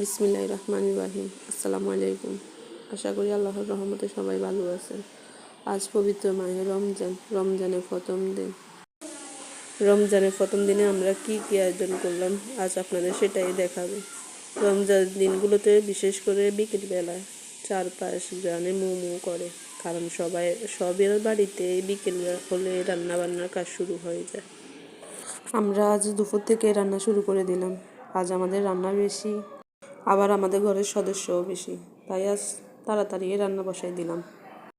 বিসমিল্লাহ রহমান রাহিম। আসসালামু আলাইকুম। আশা করি আল্লাহর রহমতে সবাই ভালো আছেন। আজ পবিত্র মাহে রমজান রমজানের প্রথম দিন। রমজানের প্রথম দিনে আমরা কি কি আয়োজন করলাম, আজ আপনাদের সেটাই দেখাবে। রমজান দিনগুলোতে বিশেষ করে বিকেলবেলায় চারপাশ গ্রামে মোমো করে, কারণ সবাই, সবের বাড়িতে বিকেল হলে রান্না বান্নার কাজ শুরু হয়ে যায়। আমরা আজ দুপুর থেকে রান্না শুরু করে দিলাম। আজ আমাদের রান্না বেশি আবার আমাদের ঘরের সদস্যও বেশি। তাই আজ তাড়াতাড়ি রান্না বসাই দিলাম।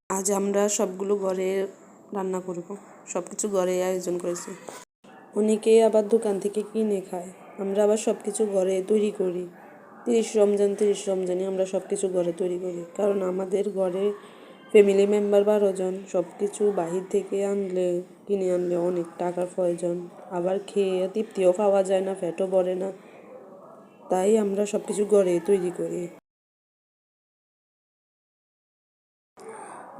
আজ আমরা সবগুলো ঘরে রান্না করব। সব কিছু ঘরে আয়োজন করেছি। অনেকে আবার দোকান থেকে কিনে খায়। আমরা আবার সব কিছু ঘরে তৈরি করি। তিরিশ রমজান, তিরিশ রমজানে আমরা সব কিছু ঘরে তৈরি করি। কারণ আমাদের ঘরে ফ্যামিলি মেম্বার বারো জন। সব কিছু বাহির থেকে আনলে, কিনে আনলে অনেক টাকার প্রয়োজন। আবার খেয়ে তৃপ্তিও পাওয়া যায় না, ফ্যাটও পড়ে না। তাই আমরা সব কিছু ঘরে তৈরি করি।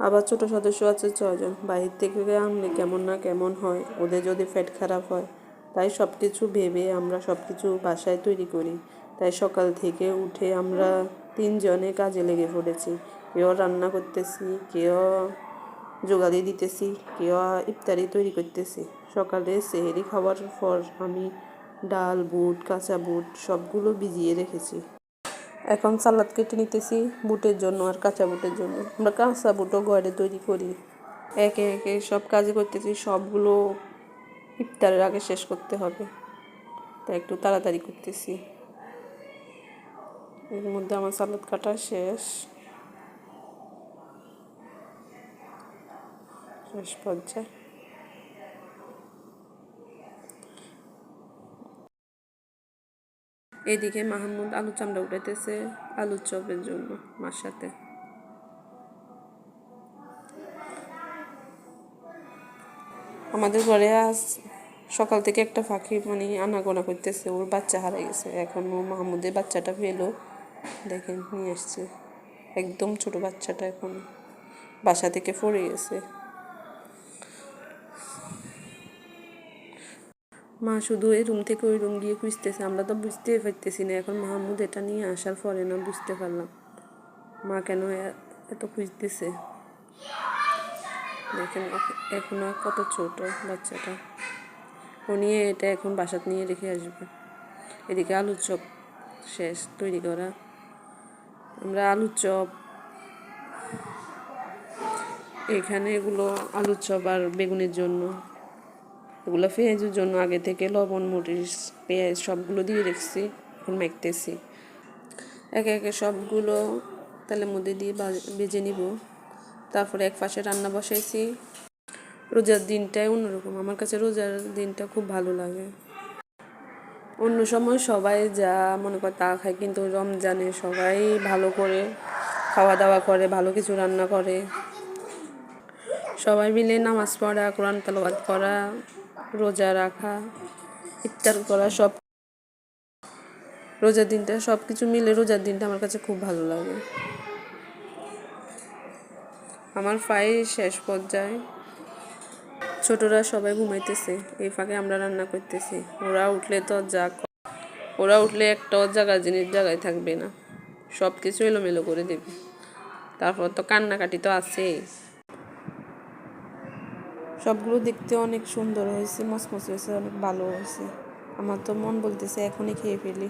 আবার ছোট সদস্য আছে ছয়জন। বাইরে থেকে আনলে কেমন না কেমন হয়, ওদের যদি ফ্যাট খারাপ হয়, তাই সব কিছু ভেবে আমরা সব কিছু বাসায় তৈরি করি। তাই সকাল থেকে উঠে আমরা তিনজনে কাজে লেগে পড়েছি। কেউ রান্না করতেছি, কেউ যোগালি দিতেছি, কেউ ইফতারি তৈরি করতেছি। সকালে সেহেরি খাওয়ার পর আমি ডাল, বুট, কাঁচা বুট সবগুলো ভিজিয়ে রেখেছি। এখন সালাদ কেটে নিতেছি বুটের জন্য আর কাঁচা বুটের জন্য। আমরা কাঁচা বুটও ঘরে তৈরি করি। একে একে সব কাজে করতেছি, সবগুলো ইফতারের আগে শেষ করতে হবে। তাই একটু তাড়াতাড়ি করতেছি। এর মধ্যে আমার সালাদ কাটা শেষ। শেষ পর্যায়ে। এদিকে মাহমুদ আলু চামড়া উঠাইতেছে আলুর চপের জন্য মার সাথে। আমাদের ঘরে আজ সকাল থেকে একটা পাখি মানে আনাগোনা করতেছে, ওর বাচ্চা হারা গেছে। এখন ও মাহমুদের বাচ্চাটা পেল, দেখেন নিয়ে এসছে একদম ছোট বাচ্চাটা এখন বাসা থেকে পড়ে গেছে। মা শুধু এই রুম থেকে ওই রুম গিয়ে খুঁজতেছে, আমরা তো বুঝতেই পারতেছি না। এখন মাহমুদ এটা নিয়ে আসার পরে না বুঝতে পারলাম। মা কেন এত খুঁজতেছে? দেখেন এখনও কত ছোট বাচ্চাটা। ও নিয়ে এটা এখন বাসাত নিয়ে রেখে আসবে। এদিকে আলুর চপ শেষ, তৈরি করা। আমরা আলুর চপ, এখানে এগুলো আলুর চপ আর বেগুনের জন্য। এগুলো পেঁয়াজের জন্য আগে থেকে লবণ, মরিচ, পেঁয়াজ সবগুলো দিয়ে রেখেছি এখন মাখতেছি। একে একে সবগুলো তেলের মধ্যে দিয়ে বেজে নিব। তারপরে এক পাশে রান্না বসাইছি। রোজার দিনটাই অন্যরকম। আমার কাছে রোজার দিনটা খুব ভালো লাগে। অন্য সময় সবাই যা মনে করে তা খায়, কিন্তু রমজানে সবাই ভালো করে খাওয়া দাওয়া করে, ভালো কিছু রান্না করে। সবাই মিলে নামাজ পড়া, কোরআন তালাবাদ করা রোজা রাখা, ইফতার করা, সব রোজার দিনটা, সব কিছু মিলে রোজার দিনটা আমার কাছে খুব ভালো লাগে। আমার ফাই শেষ পর্যায়ে। ছোটরা সবাই ঘুমাইতেছে, এই ফাঁকে আমরা রান্না করতেছি। ওরা উঠলে তো যা ওরা উঠলে একটা জায়গার জিনিস জায়গায় থাকবে না। সব কিছু এলোমেলো করে দেবে। তারপর তো কান্নাকাটি তো আছেই। সবগুলো দেখতে অনেক সুন্দর হয়েছে মসমস হয়েছে, অনেক ভালো হয়েছে। আমার তো মন বলতেছে এখনই খেয়ে ফেলি।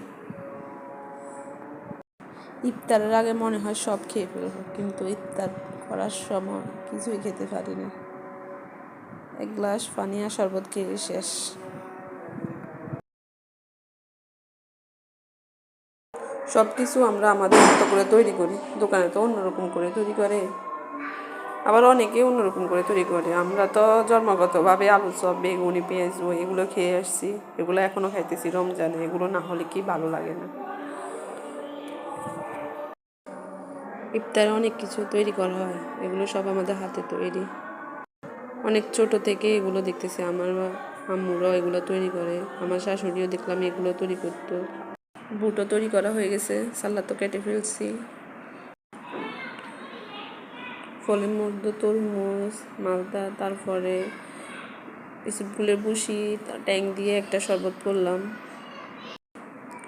ইফতারের আগে মনে হয় সব খেয়ে ফেলব, কিন্তু ইফতার করার সময় কিছুই খেতে পারি না এক গ্লাস পানি আর শরবত খেয়ে শেষ। সব কিছু আমরা আমাদের মতো করে তৈরি করি, দোকানে তো অন্যরকম করে তৈরি করে। আবার অনেকে অন্যরকম করে তৈরি করে। আমরা তো জন্মগতভাবে আলু চপ, বেগুনি, পেঁয়াজ এগুলো খেয়ে আসছি। এগুলো এখনও খাইতেছি রমজানে, এগুলো না হলে কি ভালো লাগে না। ইফতারে অনেক কিছু তৈরি করা হয়, এগুলো সব আমাদের হাতে তৈরি। অনেক ছোট থেকে এগুলো দেখতেছি, আমার আম্মুরাও এগুলো তৈরি করে, আমার শাশুড়িও দেখলাম এগুলো তৈরি করতো। বুটও তৈরি করা হয়ে গেছে সাল্লা তো কেটে ফেলছি। ফলের মধ্যে তরমুজ, মালদা, তারপরে কিছু ফুলের বুসি ট্যাং দিয়ে একটা শরবত করলাম।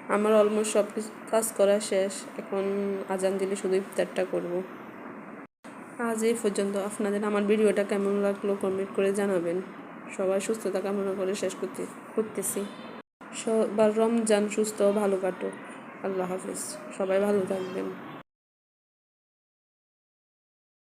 আমার অলমোস্ট সব কিছু কাজ করা শেষ। এখন আজান দিলে শুধু ইফতারটা করব। আজ এই পর্যন্ত। আপনাদের আমার ভিডিওটা কেমন লাগল কমেন্ট করে জানাবেন। সবাই সুস্থতা কামনা করে শেষ করতে করতেছি। সবার রমজান সুস্থ ভালো কাটুক। আল্লাহ হাফিজ। সবাই ভালো থাকবেন।